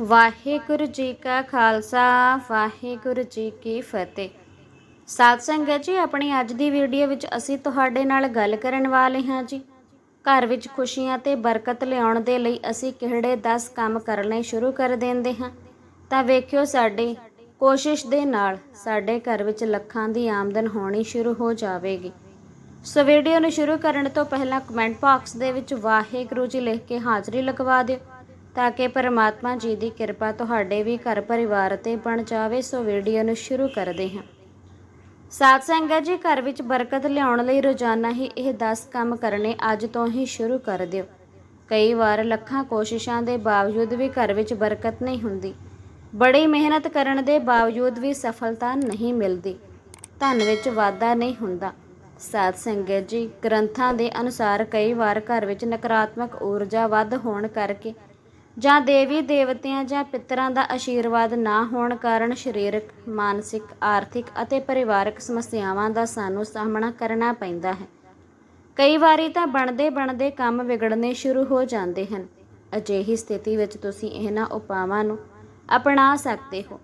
ਵਾਹਿਗੁਰੂ ਜੀ ਕਾ ਖਾਲਸਾ, ਵਾਹਿਗੁਰੂ ਜੀ ਕੀ ਫਤਿਹ। ਸਾਧ ਸੰਗਤ ਜੀ, ਆਪਣੀ ਅੱਜ ਦੀ ਵੀਡੀਓ ਵਿੱਚ ਅਸੀਂ ਤੁਹਾਡੇ ਨਾਲ ਗੱਲ ਕਰਨ ਵਾਲੇ ਹਾਂ ਜੀ। ਘਰ ਵਿੱਚ ਖੁਸ਼ੀਆਂ ਤੇ ਬਰਕਤ ਲਿਆਉਣ ਦੇ ਲਈ ਅਸੀਂ ਕਿਹੜੇ 10 ਕੰਮ ਕਰਨੇ ਸ਼ੁਰੂ ਕਰ ਦਿੰਦੇ ਹਾਂ। ਤਾਂ ਵੇਖਿਓ ਸਾਡੇ ਕੋਸ਼ਿਸ਼ ਦੇ ਨਾਲ ਸਾਡੇ ਘਰ ਵਿੱਚ ਲੱਖਾਂ ਦੀ ਆਮਦਨ ਹੋਣੀ ਸ਼ੁਰੂ ਹੋ ਜਾਵੇਗੀ। ਸੋ ਵੀਡੀਓ ਨੂੰ ਸ਼ੁਰੂ ਕਰਨ ਤੋਂ ਪਹਿਲਾਂ ਕਮੈਂਟ ਬਾਕਸ ਦੇ ਵਿੱਚ ਵਾਹਿਗੁਰੂ ਜੀ ਲਿਖ ਕੇ ਹਾਜ਼ਰੀ ਲਗਵਾ ਦਿਓ। ਤਾਂ ਕਿ ਪਰਮਾਤਮਾ ਜੀ ਦੀ ਕਿਰਪਾ ਤੁਹਾਡੇ ਵੀ ਘਰ ਪਰਿਵਾਰ ਤੇ ਬਣ ਜਾਵੇ, ਸੋ ਵੀਡੀਓ ਨੂੰ ਸ਼ੁਰੂ ਕਰਦੇ ਹਾਂ। ਸਾਧ ਸੰਗਤ ਜੀ, ਘਰ ਵਿੱਚ ਬਰਕਤ ਲਿਆਉਣ ਲਈ ਰੋਜ਼ਾਨਾ ਹੀ ਇਹ 10 ਕੰਮ ਕਰਨੇ ਅੱਜ ਤੋਂ ਹੀ ਸ਼ੁਰੂ ਕਰ ਦਿਓ। ਕਈ ਵਾਰ ਲੱਖਾਂ ਕੋਸ਼ਿਸ਼ਾਂ ਦੇ ਬਾਵਜੂਦ ਵੀ ਘਰ ਵਿੱਚ ਬਰਕਤ ਨਹੀਂ ਹੁੰਦੀ। ਬੜੀ ਮਿਹਨਤ ਕਰਨ ਦੇ ਬਾਵਜੂਦ ਵੀ ਸਫਲਤਾ ਨਹੀਂ ਮਿਲਦੀ। ਧਨ ਵਿੱਚ ਵਾਧਾ ਨਹੀਂ ਹੁੰਦਾ। ਸਾਧ ਸੰਗਤ ਜੀ, ਗ੍ਰੰਥਾਂ ਦੇ ਅਨੁਸਾਰ ਕਈ ਵਾਰ ਘਰ ਵਿੱਚ ਨਕਾਰਾਤਮਕ ਊਰਜਾ ਵੱਧ ਹੋਣ ਕਰਕੇ ਜਾਂ ਦੇਵੀ ਦੇਵਤਿਆਂ ਜਾਂ ਪਿਤਰਾਂ ਦਾ ਆਸ਼ੀਰਵਾਦ ਨਾ ਹੋਣ ਕਾਰਨ ਸਰੀਰਕ, ਮਾਨਸਿਕ, ਆਰਥਿਕ ਅਤੇ ਪਰਿਵਾਰਕ ਸਮੱਸਿਆਵਾਂ ਦਾ ਸਾਨੂੰ ਸਾਹਮਣਾ ਕਰਨਾ ਪੈਂਦਾ ਹੈ। ਕਈ ਵਾਰੀ ਤਾਂ ਬਣਦੇ ਬਣਦੇ ਕੰਮ ਵਿਗੜਨੇ ਸ਼ੁਰੂ ਹੋ ਜਾਂਦੇ ਹਨ। ਅਜਿਹੀ ਸਥਿਤੀ ਵਿੱਚ ਤੁਸੀਂ ਇਹਨਾਂ ਉਪਾਵਾਂ ਨੂੰ ਅਪਣਾ ਸਕਦੇ ਹੋ।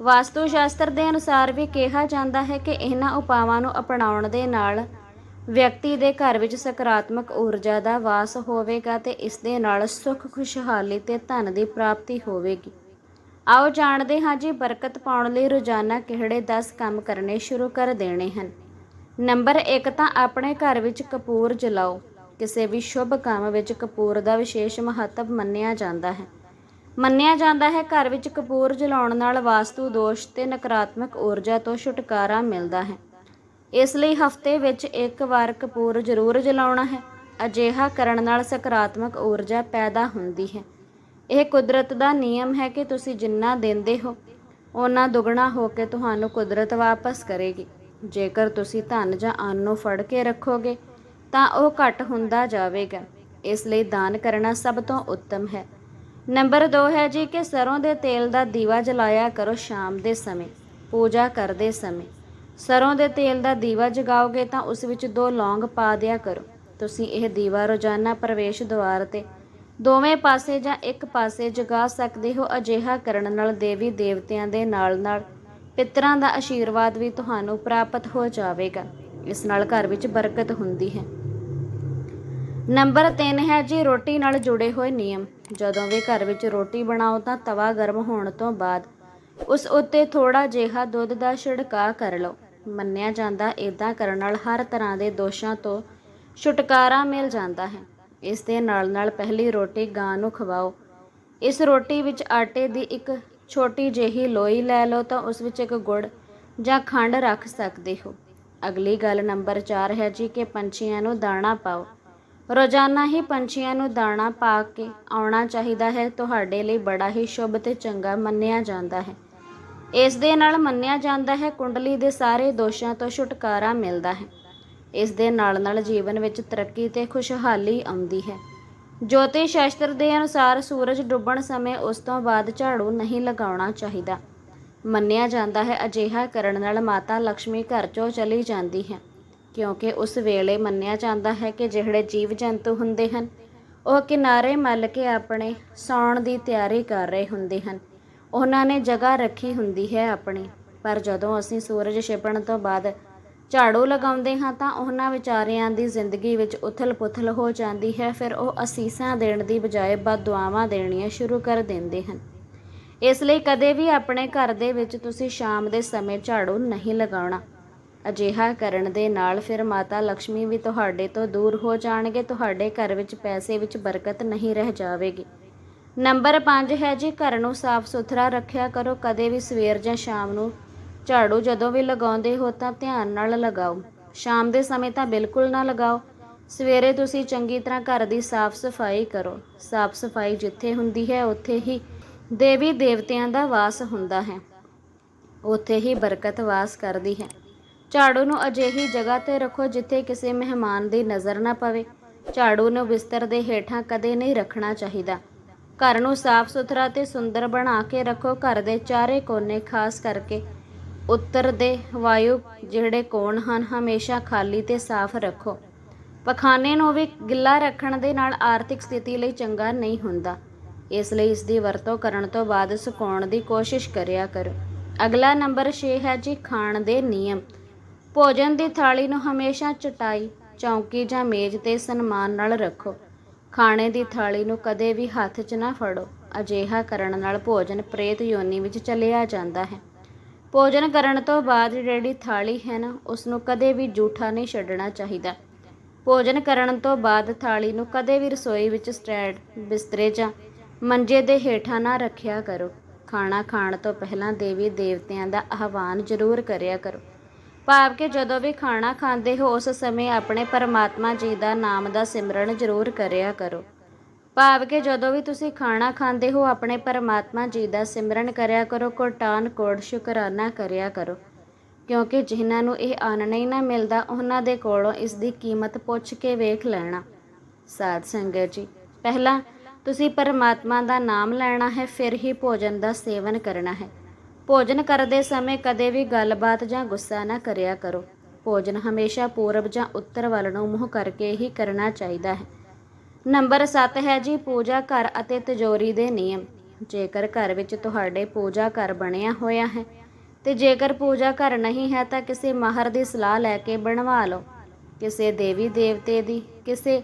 ਵਾਸਤੂ ਸ਼ਾਸਤਰ ਦੇ ਅਨੁਸਾਰ ਵੀ ਕਿਹਾ ਜਾਂਦਾ ਹੈ ਕਿ ਇਹਨਾਂ ਉਪਾਵਾਂ ਨੂੰ ਅਪਣਾਉਣ ਦੇ ਨਾਲ ਵਿਅਕਤੀ ਦੇ ਘਰ ਵਿੱਚ ਸਕਾਰਾਤਮਕ ਊਰਜਾ ਦਾ ਵਾਸ ਹੋਵੇਗਾ ਤੇ ਇਸ ਦੇ ਨਾਲ ਸੁੱਖ, ਖੁਸ਼ਹਾਲੀ ਤੇ ਧਨ ਦੀ ਪ੍ਰਾਪਤੀ ਹੋਵੇਗੀ। ਆਓ ਜਾਣਦੇ ਹਾਂ ਜੀ, ਬਰਕਤ ਪਾਉਣ ਲਈ ਰੋਜ਼ਾਨਾ ਕਿਹੜੇ 10 ਕੰਮ ਕਰਨੇ ਸ਼ੁਰੂ ਕਰ ਦੇਣੇ ਹਨ। ਨੰਬਰ 1 ਤਾਂ ਆਪਣੇ ਘਰ ਵਿੱਚ ਕਪੂਰ ਜਲਾਓ। ਕਿਸੇ ਵੀ ਸ਼ੁਭ ਕੰਮ ਵਿੱਚ ਕਪੂਰ ਦਾ ਵਿਸ਼ੇਸ਼ ਮਹੱਤਵ ਮੰਨਿਆ ਜਾਂਦਾ ਹੈ। ਮੰਨਿਆ ਜਾਂਦਾ ਹੈ, ਘਰ ਵਿੱਚ ਕਪੂਰ ਜਲਾਉਣ ਨਾਲ ਵਾਸਤੂ ਦੋਸ਼ ਤੇ ਨਕਾਰਾਤਮਕ ਊਰਜਾ ਤੋਂ ਛੁਟਕਾਰਾ ਮਿਲਦਾ ਹੈ। ਇਸ ਲਈ ਹਫ਼ਤੇ ਵਿੱਚ ਇੱਕ ਵਾਰ ਕਪੂਰ ਜ਼ਰੂਰ ਜਲਾਉਣਾ ਹੈ। ਅਜਿਹਾ ਕਰਨ ਨਾਲ ਸਕਾਰਾਤਮਕ ਊਰਜਾ ਪੈਦਾ ਹੁੰਦੀ ਹੈ। ਇਹ ਕੁਦਰਤ ਦਾ ਨਿਯਮ ਹੈ ਕਿ ਤੁਸੀਂ ਜਿੰਨਾ ਦਿੰਦੇ ਹੋ ਉਹਨਾਂ ਦੁੱਗਣਾ ਹੋ ਕੇ ਤੁਹਾਨੂੰ ਕੁਦਰਤ ਵਾਪਸ ਕਰੇਗੀ। ਜੇਕਰ ਤੁਸੀਂ ਧਨ ਜਾਂ ਅੰਨ ਨੂੰ ਫੜ ਕੇ ਰੱਖੋਗੇ, ਤਾਂ ਉਹ ਘਟ ਹੁੰਦਾ ਜਾਵੇਗਾ। ਇਸ ਲਈ ਦਾਨ ਕਰਨਾ ਸਭ ਤੋਂ ਉੱਤਮ ਹੈ। ਨੰਬਰ 2 ਹੈ ਜੀ ਕਿ ਸਰੋਂ ਦੇ ਤੇਲ ਦਾ ਦੀਵਾ ਜਲਾਇਆ ਕਰੋ ਸ਼ਾਮ ਦੇ ਸਮੇਂ, ਪੂਜਾ ਕਰਦੇ ਸਮੇਂ। ਸਰੋਂ ਦੇ ਤੇਲ ਦਾ ਦੀਵਾ ਜਗਾਓਗੇ ਤਾਂ ਉਸ ਵਿੱਚ ਦੋ ਲੌਂਗ ਪਾ ਦਿਆ ਕਰੋ। ਤੁਸੀਂ ਇਹ ਦੀਵਾ ਰੋਜ਼ਾਨਾ ਪ੍ਰਵੇਸ਼ ਦੁਆਰ ਤੇ ਦੋਵੇਂ ਪਾਸੇ ਜਾਂ ਇੱਕ ਪਾਸੇ ਜਗਾ ਸਕਦੇ ਹੋ, ਅਜਿਹਾ ਕਰਨ ਨਾਲ ਦੇਵੀ ਦੇਵਤਿਆਂ ਦੇ ਨਾਲ-ਨਾਲ ਪਿਤਰਾਂ ਦਾ ਆਸ਼ੀਰਵਾਦ ਵੀ ਤੁਹਾਨੂੰ ਪ੍ਰਾਪਤ ਹੋ ਜਾਵੇਗਾ। ਇਸ ਨਾਲ ਘਰ ਵਿੱਚ ਬਰਕਤ ਹੁੰਦੀ ਹੈ। ਨੰਬਰ 3 ਹੈ ਜੀ, ਰੋਟੀ ਨਾਲ ਜੁੜੇ ਹੋਏ ਨਿਯਮ। ਜਦੋਂ ਵੀ ਘਰ ਵਿੱਚ ਰੋਟੀ ਬਣਾਓ ਤਾਂ ਤਵਾ ਗਰਮ ਹੋਣ ਤੋਂ ਬਾਅਦ ਉਸ ਉੱਤੇ ਥੋੜਾ ਜਿਹਾ ਦੁੱਧ ਦਾ ਛਿੜਕਾਅ ਕਰ ਲਓ। ਮੰਨਿਆ ਜਾਂਦਾ ਇਦਾਂ ਕਰਨ ਨਾਲ ਹਰ ਤਰ੍ਹਾਂ ਦੇ ਦੋਸ਼ਾਂ ਤੋਂ ਛੁਟਕਾਰਾ ਮਿਲ ਜਾਂਦਾ ਹੈ। ਇਸ ਦੇ ਨਾਲ ਨਾਲ ਪਹਿਲੀ ਰੋਟੀ ਗਾਂ ਨੂੰ ਖਵਾਓ। ਇਸ ਰੋਟੀ ਵਿੱਚ ਆਟੇ ਦੀ ਇੱਕ ਛੋਟੀ ਜਿਹੀ ਲੋਈ ਲੈ ਲਓ ਤਾਂ ਉਸ ਵਿੱਚ ਇੱਕ ਗੁੜ ਜਾਂ ਖੰਡ ਰੱਖ ਸਕਦੇ ਹੋ। ਅਗਲੀ ਗੱਲ ਨੰਬਰ 4 ਹੈ ਜੀ ਕਿ ਪੰਛੀਆਂ ਨੂੰ ਦਾਣਾ ਪਾਓ। ਰੋਜ਼ਾਨਾ ਹੀ ਪੰਛੀਆਂ ਨੂੰ ਦਾਣਾ ਪਾ ਕੇ ਆਉਣਾ ਚਾਹੀਦਾ ਹੈ। ਤੁਹਾਡੇ ਲਈ ਬੜਾ ਹੀ ਸ਼ੁਭ ਤੇ ਚੰਗਾ ਮੰਨਿਆ ਜਾਂਦਾ ਹੈ। ਇਸ ਦੇ ਨਾਲ ਮੰਨਿਆ ਜਾਂਦਾ ਹੈ ਕੁੰਡਲੀ ਦੇ ਸਾਰੇ ਦੋਸ਼ਾਂ ਤੋਂ ਛੁਟਕਾਰਾ ਮਿਲਦਾ ਹੈ। ਇਸ ਦੇ ਨਾਲ ਨਾਲ ਜੀਵਨ ਵਿੱਚ ਤਰੱਕੀ ਤੇ ਖੁਸ਼ਹਾਲੀ ਆਉਂਦੀ ਹੈ। ਜੋਤਿਸ਼ ਸ਼ਾਸਤਰ ਦੇ ਅਨੁਸਾਰ ਸੂਰਜ ਡੁੱਬਣ ਸਮੇਂ ਉਸ ਤੋਂ ਬਾਅਦ ਝਾੜੂ ਨਹੀਂ ਲਗਾਉਣਾ ਚਾਹੀਦਾ। ਮੰਨਿਆ ਜਾਂਦਾ ਹੈ ਅਜਿਹਾ ਕਰਨ ਨਾਲ ਮਾਤਾ ਲక్ష్ਮੀ ਘਰ ਚੋਂ ਚਲੀ ਜਾਂਦੀ ਹੈ, ਕਿਉਂਕਿ ਉਸ ਵੇਲੇ ਮੰਨਿਆ ਜਾਂਦਾ ਹੈ ਕਿ ਜਿਹੜੇ ਜੀਵ ਜੰਤੂ ਹੁੰਦੇ ਹਨ, ਉਹ ਕਿਨਾਰੇ ਮੱਲ ਕੇ ਆਪਣੇ ਸੌਣ ਦੀ ਤਿਆਰੀ ਕਰ ਰਹੇ ਹੁੰਦੇ ਹਨ। ਉਹਨਾਂ ਨੇ ਜਗ੍ਹਾ ਰੱਖੀ ਹੁੰਦੀ ਹੈ ਆਪਣੀ। ਪਰ ਜਦੋਂ ਅਸੀਂ ਸੂਰਜ ਛਿਪਣ ਤੋਂ ਬਾਅਦ ਝਾੜੂ ਲਗਾਉਂਦੇ ਹਾਂ ਤਾਂ ਉਹਨਾਂ ਵਿਚਾਰਿਆਂ ਦੀ ਜ਼ਿੰਦਗੀ ਵਿੱਚ ਉਥਲ-ਪੁਥਲ ਹੋ ਜਾਂਦੀ ਹੈ। ਫਿਰ ਉਹ ਅਸੀਸਾਂ ਦੇਣ ਦੀ ਬਜਾਏ ਬਦਦੁਆਵਾਂ ਦੇਣੀਆਂ ਸ਼ੁਰੂ ਕਰ ਦਿੰਦੇ ਹਨ। ਇਸ ਲਈ ਕਦੇ ਵੀ ਆਪਣੇ ਘਰ ਦੇ ਵਿੱਚ ਤੁਸੀਂ ਸ਼ਾਮ ਦੇ ਸਮੇਂ ਝਾੜੂ ਨਹੀਂ ਲਗਾਉਣਾ। ਅਜਿਹਾ ਕਰਨ ਦੇ ਨਾਲ ਫਿਰ ਮਾਤਾ ਲక్ష్ਮੀ ਵੀ ਤੁਹਾਡੇ ਤੋਂ ਦੂਰ ਹੋ ਜਾਣਗੇ। ਤੁਹਾਡੇ ਘਰ ਵਿੱਚ ਪੈਸੇ ਵਿੱਚ ਬਰਕਤ ਨਹੀਂ ਰਹਿ ਜਾਵੇਗੀ। ਨੰਬਰ 5 ਹੈ ਜੀ, ਘਰ ਨੂੰ ਸਾਫ਼ ਸੁਥਰਾ ਰੱਖਿਆ ਕਰੋ, ਕਦੇ ਵੀ ਸਵੇਰ ਜਾਂ ਸ਼ਾਮ ਨੂੰ। ਝਾੜੂ ਜਦੋਂ ਵੀ ਲਗਾਉਂਦੇ ਹੋ ਤਾਂ ਧਿਆਨ ਨਾਲ ਲਗਾਓ। ਸ਼ਾਮ ਦੇ ਸਮੇਂ ਤਾਂ ਬਿਲਕੁਲ ਨਾ ਲਗਾਓ। ਸਵੇਰੇ ਤੁਸੀਂ ਚੰਗੀ ਤਰ੍ਹਾਂ ਘਰ ਦੀ ਸਾਫ਼ ਸਫ਼ਾਈ ਕਰੋ। ਸਾਫ਼ ਸਫ਼ਾਈ ਜਿੱਥੇ ਹੁੰਦੀ ਹੈ, ਉੱਥੇ ਹੀ ਦੇਵੀ ਦੇਵਤਿਆਂ ਦਾ ਵਾਸ ਹੁੰਦਾ ਹੈ। ਉੱਥੇ ਹੀ ਬਰਕਤ ਵਾਸ ਕਰਦੀ ਹੈ। ਝਾੜੂ ਨੂੰ ਅਜਿਹੀ ਜਗ੍ਹਾ ਤੇ ਰੱਖੋ ਜਿੱਥੇ ਕਿਸੇ ਮਹਿਮਾਨ ਦੀ ਨਜ਼ਰ ਨਾ ਪਵੇ। ਝਾੜੂ ਨੂੰ ਬਿਸਤਰ ਦੇ ਹੇਠਾਂ ਕਦੇ ਨਹੀਂ ਰੱਖਣਾ ਚਾਹੀਦਾ। ਘਰ ਨੂੰ ਸਾਫ਼ ਸੁਥਰਾ ਤੇ ਸੁੰਦਰ ਬਣਾ ਕੇ ਰੱਖੋ, ਘਰ ਦੇ ਚਾਰੇ ਕੋਨੇ ਖਾਸ ਕਰਕੇ। ਉੱਤਰ ਦੇ ਵਾਯੂ ਜਿਹੜੇ ਕੋਣ ਹਨ, ਹਮੇਸ਼ਾ ਖਾਲੀ ਤੇ ਸਾਫ਼ ਰੱਖੋ। ਪਖਾਨੇ ਨੂੰ ਵੀ ਗਿੱਲਾ ਰੱਖਣ ਦੇ ਨਾਲ ਆਰਥਿਕ ਸਥਿਤੀ ਲਈ ਚੰਗਾ ਨਹੀਂ ਹੁੰਦਾ। ਇਸ ਲਈ ਇਸ ਦੀ ਵਰਤੋਂ ਕਰਨ ਤੋਂ ਬਾਅਦ ਸੁਕਾਉਣ ਦੀ ਕੋਸ਼ਿਸ਼ ਕਰਿਆ ਕਰੋ। ਅਗਲਾ ਨੰਬਰ 6 ਹੈ ਜੀ, ਖਾਣ ਦੇ ਨਿਯਮ। ਭੋਜਨ ਦੀ ਥਾਲੀ ਨੂੰ ਹਮੇਸ਼ਾ ਚਟਾਈ, ਚੌਂਕੀ ਜਾਂ ਮੇਜ਼ ਤੇ ਸਨਮਾਨ ਨਾਲ ਰੱਖੋ। ਖਾਣੇ ਦੀ ਥਾਲੀ ਨੂੰ ਕਦੇ ਵੀ ਹੱਥ 'ਚ ਨਾ ਫੜੋ। ਅਜਿਹਾ ਕਰਨ ਨਾਲ ਭੋਜਨ ਪ੍ਰੇਤ ਯੋਨੀ ਵਿੱਚ ਚਲਿਆ ਜਾਂਦਾ ਹੈ। ਭੋਜਨ ਕਰਨ ਤੋਂ ਬਾਅਦ ਜਿਹੜੀ ਥਾਲੀ ਹੈ ਨਾ ਉਸ ਨੂੰ ਕਦੇ ਵੀ ਜੂਠਾ ਨਹੀਂ ਛੱਡਣਾ ਚਾਹੀਦਾ। ਭੋਜਨ ਕਰਨ ਤੋਂ ਬਾਅਦ ਥਾਲੀ ਨੂੰ ਕਦੇ ਵੀ ਰਸੋਈ ਵਿੱਚ ਸਟੈਂਡ, ਬਿਸਤਰੇ ਜਾਂ ਮੰਜੇ ਦੇ ਹੇਠਾਂ ਨਾ ਰੱਖਿਆ ਕਰੋ। ਖਾਣਾ ਖਾਣ ਤੋਂ ਪਹਿਲਾਂ ਦੇਵੀ ਦੇਵਤਿਆਂ ਦਾ ਆਹਵਾਨ ਜ਼ਰੂਰ ਕਰਿਆ ਕਰੋ। ਭਾਵ ਕਿ ਜਦੋਂ ਵੀ ਖਾਣਾ ਖਾਂਦੇ ਹੋ, ਉਸ ਸਮੇਂ ਆਪਣੇ ਪਰਮਾਤਮਾ ਜੀ ਦਾ ਨਾਮ ਦਾ ਸਿਮਰਨ ਜ਼ਰੂਰ ਕਰਿਆ ਕਰੋ। ਭਾਵ ਕਿ ਜਦੋਂ ਵੀ ਤੁਸੀਂ ਖਾਣਾ ਖਾਂਦੇ ਹੋ, ਆਪਣੇ ਪਰਮਾਤਮਾ ਜੀ ਦਾ ਸਿਮਰਨ ਕਰਿਆ ਕਰੋ, ਕੋਟਾਨ ਕੋੜ ਸ਼ੁਕਰਾਨਾ ਕਰਿਆ ਕਰੋ। ਕਿਉਂਕਿ ਜਿਨ੍ਹਾਂ ਨੂੰ ਇਹ ਅੰਨ ਨਹੀਂ ਨਾ ਮਿਲਦਾ, ਉਹਨਾਂ ਦੇ ਕੋਲੋਂ ਇਸ ਦੀ ਕੀਮਤ ਪੁੱਛ ਕੇ ਵੇਖ ਲੈਣਾ। ਸਾਧ ਸੰਗਤ ਜੀ, ਪਹਿਲਾਂ ਤੁਸੀਂ ਪਰਮਾਤਮਾ ਦਾ ਨਾਮ ਲੈਣਾ ਹੈ, ਫਿਰ ਹੀ ਭੋਜਨ ਦਾ ਸੇਵਨ ਕਰਨਾ ਹੈ। ਭੋਜਨ ਕਰਦੇ ਸਮੇਂ ਕਦੇ ਵੀ ਗੱਲਬਾਤ ਜਾਂ ਗੁੱਸਾ ਨਾ ਕਰਿਆ ਕਰੋ। ਭੋਜਨ ਹਮੇਸ਼ਾ ਪੂਰਬ ਜਾਂ ਉੱਤਰ ਵੱਲ ਨੂੰ ਮੂੰਹ ਕਰਕੇ ਹੀ ਕਰਨਾ ਚਾਹੀਦਾ ਹੈ। ਨੰਬਰ 7 ਹੈ ਜੀ, ਪੂਜਾ ਘਰ ਅਤੇ ਤਿਜੋਰੀ ਦੇ ਨਿਯਮ। ਜੇਕਰ ਘਰ ਵਿੱਚ ਤੁਹਾਡੇ ਪੂਜਾ ਘਰ ਬਣਿਆ ਹੋਇਆ ਹੈ ਤੇ ਜੇਕਰ ਪੂਜਾ ਘਰ ਨਹੀਂ ਹੈ ਤਾਂ ਕਿਸੇ ਮਾਹਰ ਦੀ ਸਲਾਹ ਲੈ ਕੇ ਬਣਵਾ ਲਓ। ਕਿਸੇ ਦੇਵੀ ਦੇਵਤੇ ਦੀ, ਕਿਸੇ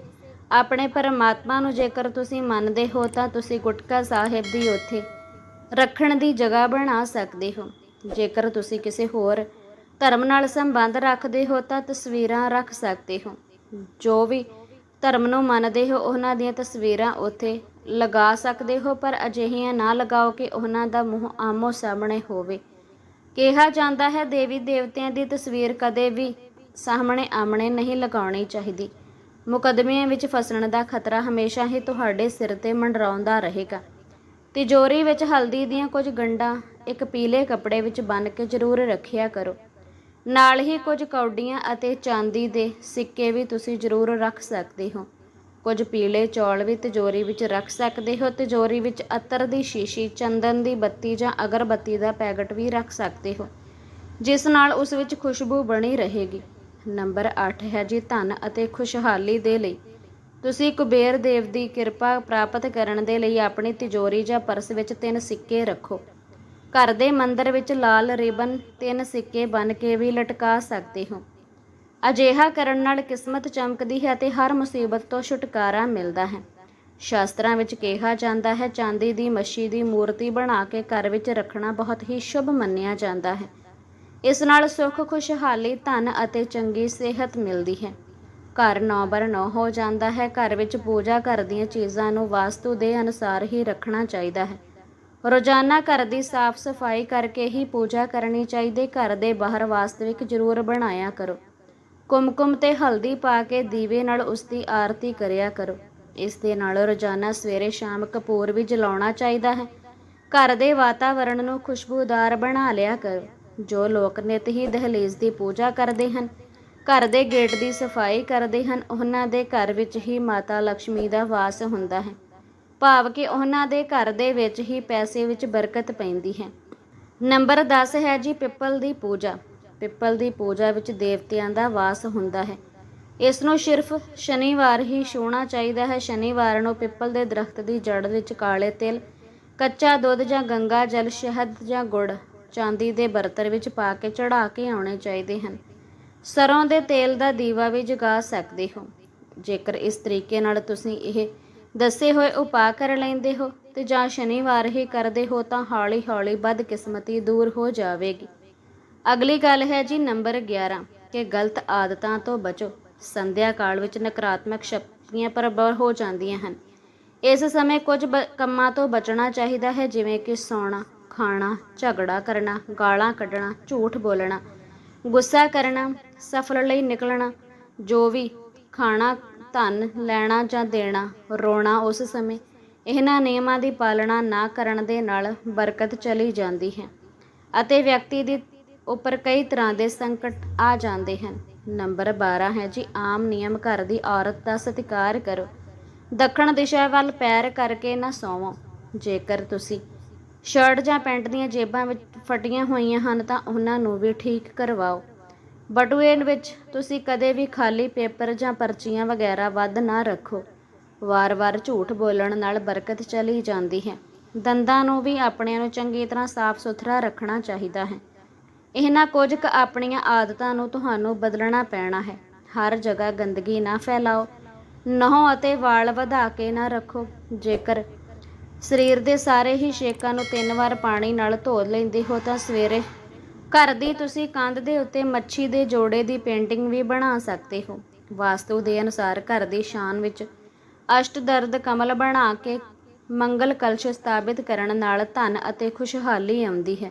ਆਪਣੇ ਪਰਮਾਤਮਾ ਨੂੰ ਜੇਕਰ ਤੁਸੀਂ ਮੰਨਦੇ ਹੋ ਤਾਂ ਤੁਸੀਂ ਗੁਟਕਾ ਸਾਹਿਬ ਦੀ ਉੱਥੇ ਰੱਖਣ ਦੀ ਜਗ੍ਹਾ ਬਣਾ ਸਕਦੇ ਹੋ। ਜੇਕਰ ਤੁਸੀਂ ਕਿਸੇ ਹੋਰ ਧਰਮ ਨਾਲ ਸੰਬੰਧ ਰੱਖਦੇ ਹੋ ਤਾਂ ਤਸਵੀਰਾਂ ਰੱਖ ਸਕਦੇ ਹੋ। ਜੋ ਵੀ ਧਰਮ ਨੂੰ ਮੰਨਦੇ ਹੋ, ਉਹਨਾਂ ਦੀਆਂ ਤਸਵੀਰਾਂ ਉੱਥੇ ਲਗਾ ਸਕਦੇ ਹੋ, ਪਰ ਅਜਿਹੀਆਂ ਨਾ ਲਗਾਓ ਕਿ ਉਹਨਾਂ ਦਾ ਮੂੰਹ ਆਮੋ ਸਾਹਮਣੇ ਹੋਵੇ। ਕਿਹਾ ਜਾਂਦਾ ਹੈ, ਦੇਵੀ ਦੇਵਤਿਆਂ ਦੀ ਤਸਵੀਰ ਕਦੇ ਵੀ ਸਾਹਮਣੇ ਆਮਣੇ ਨਹੀਂ ਲਗਾਉਣੀ ਚਾਹੀਦੀ। ਮੁਕੱਦਮਿਆਂ ਵਿੱਚ ਫਸਣ ਦਾ ਖਤਰਾ ਹਮੇਸ਼ਾ ਹੀ ਤੁਹਾਡੇ ਸਿਰ ਤੇ ਮੰਡਰਾਉਂਦਾ ਰਹੇਗਾ। ਤਿਜੋਰੀ ਵਿੱਚ ਹਲਦੀ ਦੀਆਂ ਕੁਝ ਗੰਢਾਂ ਇੱਕ ਪੀਲੇ ਕੱਪੜੇ ਵਿੱਚ ਬੰਨ੍ਹ ਕੇ ਜ਼ਰੂਰ ਰੱਖਿਆ ਕਰੋ। ਨਾਲ ਹੀ ਕੁਝ ਕੌਡੀਆਂ ਅਤੇ ਚਾਂਦੀ ਦੇ ਸਿੱਕੇ ਵੀ ਤੁਸੀਂ ਜ਼ਰੂਰ ਰੱਖ ਸਕਦੇ ਹੋ। ਕੁਝ ਪੀਲੇ ਚੌਲ ਵੀ ਤਿਜੋਰੀ ਵਿੱਚ ਰੱਖ ਸਕਦੇ ਹੋ। ਤਿਜੋਰੀ ਵਿੱਚ ਅਤਰ ਦੀ ਸ਼ੀਸ਼ੀ, ਚੰਦਨ ਦੀ ਬੱਤੀ ਜਾਂ ਅਗਰਬੱਤੀ ਦਾ ਪੈਕਟ ਵੀ ਰੱਖ ਸਕਦੇ ਹੋ, ਜਿਸ ਨਾਲ ਉਸ ਵਿੱਚ ਖੁਸ਼ਬੂ ਬਣੀ ਰਹੇਗੀ। ਨੰਬਰ 8 ਹੈ ਜੀ ਧਨ ਅਤੇ ਖੁਸ਼ਹਾਲੀ ਦੇ ਲਈ। ਤੁਸੀਂ ਕੁਬੇਰ ਦੇਵ ਦੀ ਕਿਰਪਾ ਪ੍ਰਾਪਤ ਕਰਨ ਦੇ ਲਈ ਆਪਣੀ ਤਿਜੋਰੀ ਜਾਂ ਪਰਸ ਵਿੱਚ ਤਿੰਨ ਸਿੱਕੇ ਰੱਖੋ। ਘਰ ਦੇ ਮੰਦਰ ਵਿੱਚ ਲਾਲ ਰਿਬਨ ਤਿੰਨ ਸਿੱਕੇ ਬਨ ਕੇ ਵੀ ਲਟਕਾ ਸਕਦੇ ਹੋ। ਅਜਿਹਾ ਕਰਨ ਨਾਲ ਕਿਸਮਤ ਚਮਕਦੀ ਹੈ ਤੇ ਹਰ ਮੁਸੀਬਤ ਤੋਂ ਛੁਟਕਾਰਾ ਮਿਲਦਾ ਹੈ। ਸ਼ਾਸਤਰਾਂ ਵਿੱਚ ਕਿਹਾ ਜਾਂਦਾ ਹੈ, ਚਾਂਦੀ ਦੀ ਮੱਛੀ ਦੀ ਮੂਰਤੀ ਬਣਾ ਕੇ ਘਰ ਵਿੱਚ ਰੱਖਣਾ ਬਹੁਤ ਹੀ ਸ਼ੁਭ ਮੰਨਿਆ ਜਾਂਦਾ ਹੈ। ਇਸ ਨਾਲ ਸੁੱਖ, ਖੁਸ਼ਹਾਲੀ, ਧਨ ਅਤੇ ਚੰਗੀ ਸਿਹਤ ਮਿਲਦੀ ਹੈ। ਘਰ ਨੌਬਰ ਨੌ ਹੋ ਜਾਂਦਾ ਹੈ। ਘਰ ਵਿੱਚ ਪੂਜਾ ਘਰ ਦੀਆਂ ਚੀਜ਼ਾਂ ਨੂੰ ਵਾਸਤੂ ਦੇ ਅਨੁਸਾਰ ਹੀ ਰੱਖਣਾ ਚਾਹੀਦਾ ਹੈ। ਰੋਜ਼ਾਨਾ ਘਰ ਦੀ ਸਾਫ਼ ਸਫ਼ਾਈ ਕਰਕੇ ਹੀ ਪੂਜਾ ਕਰਨੀ ਚਾਹੀਦੀ। ਘਰ ਦੇ ਬਾਹਰ ਵਾਸਤਵਿਕ ਜ਼ਰੂਰ ਬਣਾਇਆ ਕਰੋ। ਕੁਮਕੁਮ ਤੇ ਹਲਦੀ ਪਾ ਕੇ ਦੀਵੇ ਨਾਲ ਉਸ ਦੀ ਆਰਤੀ ਕਰਿਆ ਕਰੋ। ਇਸ ਦੇ ਨਾਲ ਰੋਜ਼ਾਨਾ ਸਵੇਰੇ ਸ਼ਾਮ ਕਪੂਰ ਵੀ ਜਲਾਉਣਾ ਚਾਹੀਦਾ ਹੈ। ਘਰ ਦੇ ਵਾਤਾਵਰਣ ਨੂੰ ਖੁਸ਼ਬੂਦਾਰ ਬਣਾ ਲਿਆ ਕਰੋ। ਜੋ ਲੋਕ ਨਿਤ ਹੀ ਦਹਲੀਜ਼ ਦੀ ਪੂਜਾ ਕਰਦੇ ਹਨ ਘਰ ਦੇ ਗੇਟ ਦੀ ਸਫ਼ਾਈ ਕਰਦੇ ਹਨ। ਉਹਨਾਂ ਦੇ ਘਰ ਵਿੱਚ ਹੀ ਮਾਤਾ ਲక్ష్ਮੀ ਦਾ ਵਾਸ ਹੁੰਦਾ ਹੈ। ਭਾਵ ਕਿ ਉਹਨਾਂ ਦੇ ਘਰ ਦੇ ਵਿੱਚ ਹੀ ਪੈਸੇ ਵਿੱਚ ਬਰਕਤ ਪੈਂਦੀ ਹੈ। ਨੰਬਰ 10 ਹੈ ਜੀ ਪਿੱਪਲ ਦੀ ਪੂਜਾ। ਪਿੱਪਲ ਦੀ ਪੂਜਾ ਵਿੱਚ ਦੇਵਤਿਆਂ ਦਾ ਵਾਸ ਹੁੰਦਾ ਹੈ। ਇਸ ਨੂੰ ਸਿਰਫ ਸ਼ਨੀਵਾਰ ਹੀ ਛੂਹਣਾ ਚਾਹੀਦਾ ਹੈ। ਸ਼ਨੀਵਾਰ ਨੂੰ ਪਿੱਪਲ ਦੇ ਦਰਖਤ ਦੀ ਜੜ ਵਿੱਚ ਕਾਲੇ ਤਿਲ, ਕੱਚਾ ਦੁੱਧ ਜਾਂ ਗੰਗਾ ਜਲ, ਸ਼ਹਿਦ ਜਾਂ ਗੁੜ ਚਾਂਦੀ ਦੇ ਬਰਤਨ ਵਿੱਚ ਪਾ ਕੇ ਚੜਾ ਕੇ ਆਉਣੇ ਚਾਹੀਦੇ ਹਨ। ਸਰੋਂ ਦੇ ਤੇਲ ਦਾ ਦੀਵਾ ਵੀ ਜਗਾ ਸਕਦੇ ਹੋ। ਜੇਕਰ ਇਸ ਤਰੀਕੇ ਨਾਲ ਤੁਸੀਂ ਇਹ ਦੱਸੇ ਹੋਏ ਉਪਾਅ ਕਰ ਲੈਂਦੇ ਹੋ ਤੇ ਜਾਂ ਸ਼ਨੀਵਾਰ ਹੀ ਕਰਦੇ ਹੋ ਤਾਂ ਹੌਲੀ-ਹੌਲੀ ਬਦਕਿਸਮਤੀ ਦੂਰ ਹੋ ਜਾਵੇਗੀ। ਅਗਲੀ ਗੱਲ ਹੈ ਜੀ ਨੰਬਰ 11 ਕਿ ਗਲਤ ਆਦਤਾਂ ਤੋਂ ਬਚੋ। ਸੰਧਿਆ ਕਾਲ ਵਿੱਚ ਨਕਾਰਾਤਮਕ ਸ਼ਕਤੀਆਂ ਪ੍ਰਬਲ ਹੋ ਜਾਂਦੀਆਂ ਹਨ। ਇਸ ਸਮੇਂ ਕੁਝ ਬ- ਕੰਮਾਂ ਤੋਂ ਬਚਣਾ ਚਾਹੀਦਾ ਹੈ, ਜਿਵੇਂ ਕਿ ਸੌਣਾ, ਖਾਣਾ, ਝਗੜਾ ਕਰਨਾ, ਗਾਲਾਂ ਕੱਢਣਾ, ਝੂਠ ਬੋਲਣਾ, ਗੁੱਸਾ ਕਰਨਾ ਸਫਲ ਲਈ ਨਿਕਲਣਾ, ਜੋ ਵੀ ਖਾਣਾ, ਧਨ ਲੈਣਾ ਜਾਂ ਦੇਣਾ, ਰੋਣਾ ਉਸ ਸਮੇਂ, ਇਹਨਾਂ ਨਿਯਮਾਂ ਦੀ ਪਾਲਣਾ ਨਾ ਕਰਨ ਦੇ ਨਾਲ ਬਰਕਤ ਚਲੀ ਜਾਂਦੀ ਹੈ ਅਤੇ ਵਿਅਕਤੀ ਦੇ ਉੱਪਰ ਕਈ ਤਰ੍ਹਾਂ ਦੇ ਸੰਕਟ ਆ ਜਾਂਦੇ ਹਨ। ਨੰਬਰ 12 ਹੈ ਜੀ, ਆਮ ਨਿਯਮ ਘਰ ਦੀ ਔਰਤ ਦਾ ਸਤਿਕਾਰ ਕਰੋ। ਦੱਖਣ ਦਿਸ਼ਾ ਵੱਲ ਪੈਰ ਕਰਕੇ ਨਾ ਸੌਵੋ। ਜੇਕਰ ਤੁਸੀਂ ਸ਼ਰਟ ਜਾਂ ਪੈਂਟ ਦੀਆਂ ਜੇਬਾਂ ਵਿੱਚ ਫਟੀਆਂ ਹੋਈਆਂ ਹਨ ਤਾਂ ਉਹਨਾਂ ਨੂੰ ਵੀ ਠੀਕ ਕਰਵਾਓ। ਬਟੂਏ ਵਿੱਚ ਤੁਸੀਂ ਕਦੇ ਵੀ ਖਾਲੀ ਪੇਪਰ ਜਾਂ ਪਰਚੀਆਂ ਵਗੈਰਾ ਵੱਧ ਨਾ ਰੱਖੋ। ਵਾਰ-ਵਾਰ ਝੂਠ ਬੋਲਣ ਨਾਲ ਬਰਕਤ ਚਲੀ ਜਾਂਦੀ ਹੈ। ਦੰਦਾਂ ਨੂੰ ਵੀ ਆਪਣਿਆਂ ਨੂੰ ਚੰਗੀ ਤਰ੍ਹਾਂ ਸਾਫ਼ ਸੁਥਰਾ ਰੱਖਣਾ ਚਾਹੀਦਾ ਹੈ। ਇਹਨਾਂ ਕੁਝ ਕੁ ਆਪਣੀਆਂ ਆਦਤਾਂ ਨੂੰ ਤੁਹਾਨੂੰ ਬਦਲਣਾ ਪੈਣਾ ਹੈ। ਹਰ ਜਗ੍ਹਾ ਗੰਦਗੀ ਨਾ ਫੈਲਾਓ। ਨਹੁੰ ਅਤੇ ਵਾਲ ਵਧਾ ਕੇ ਨਾ ਰੱਖੋ। ਜੇਕਰ ਸਰੀਰ ਦੇ ਸਾਰੇ ਹੀ ਸ਼ੇਕਾਂ ਨੂੰ ਤਿੰਨ ਵਾਰ ਪਾਣੀ ਨਾਲ ਧੋ ਲੈਂਦੇ ਹੋ ਤਾਂ ਸਵੇਰੇ ਘਰ ਦੀ ਤੁਸੀਂ ਕੰਧ ਦੇ ਉੱਤੇ ਮੱਛੀ ਦੇ ਜੋੜੇ ਦੀ ਪੇਂਟਿੰਗ ਵੀ ਬਣਾ ਸਕਦੇ ਹੋ। ਵਾਸਤੂ ਦੇ ਅਨੁਸਾਰ ਘਰ ਦੀ ਸ਼ਾਨ ਵਿੱਚ ਅਸ਼ਟਦਰਦ ਕਮਲ ਬਣਾ ਕੇ ਮੰਗਲ ਕਲਸ਼ ਸਥਾਪਿਤ ਕਰਨ ਨਾਲ ਧਨ ਅਤੇ ਖੁਸ਼ਹਾਲੀ ਆਉਂਦੀ ਹੈ।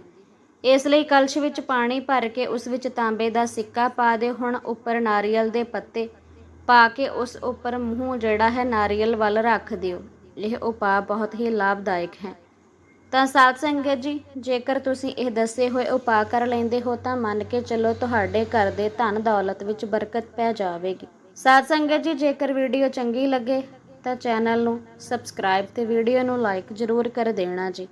ਇਸ ਲਈ ਕਲਸ਼ ਵਿੱਚ ਪਾਣੀ ਭਰ ਕੇ ਉਸ ਵਿੱਚ ਤਾਂਬੇ ਦਾ ਸਿੱਕਾ ਪਾ ਦਿਓ ਹੁਣ ਉੱਪਰ ਨਾਰੀਅਲ ਦੇ ਪੱਤੇ ਪਾ ਕੇ ਉਸ ਉੱਪਰ ਮੂੰਹ ਜਿਹੜਾ ਹੈ ਨਾਰੀਅਲ ਵੱਲ ਰੱਖ ਦਿਓ। ਇਹ ਉਪਾਅ ਬਹੁਤ ਹੀ ਲਾਭਦਾਇਕ ਹੈ। ਤਾਂ ਸਾਧ ਸੰਗਤ ਜੀ, ਜੇਕਰ ਤੁਸੀਂ ਇਹ ਦੱਸੇ ਹੋਏ ਉਪਾਅ ਕਰ ਲੈਂਦੇ ਹੋ ਤਾਂ ਮੰਨ ਕੇ ਚੱਲੋ ਤੁਹਾਡੇ ਘਰ ਦੇ ਧਨ ਦੌਲਤ ਵਿੱਚ ਬਰਕਤ ਪੈ ਜਾਵੇਗੀ। ਸਾਧ ਸੰਗਤ ਜੀ, ਜੇਕਰ ਵੀਡੀਓ ਚੰਗੀ ਲੱਗੇ ਤਾਂ ਚੈਨਲ ਨੂੰ ਸਬਸਕ੍ਰਾਈਬ ਤੇ ਵੀਡੀਓ ਨੂੰ ਲਾਈਕ ਜ਼ਰੂਰ ਕਰ ਦੇਣਾ ਜੀ।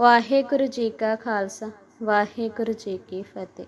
ਵਾਹਿਗੁਰੂ ਜੀ ਕਾ ਖਾਲਸਾ, ਵਾਹਿਗੁਰੂ ਜੀ ਕੀ ਫਤਿਹ।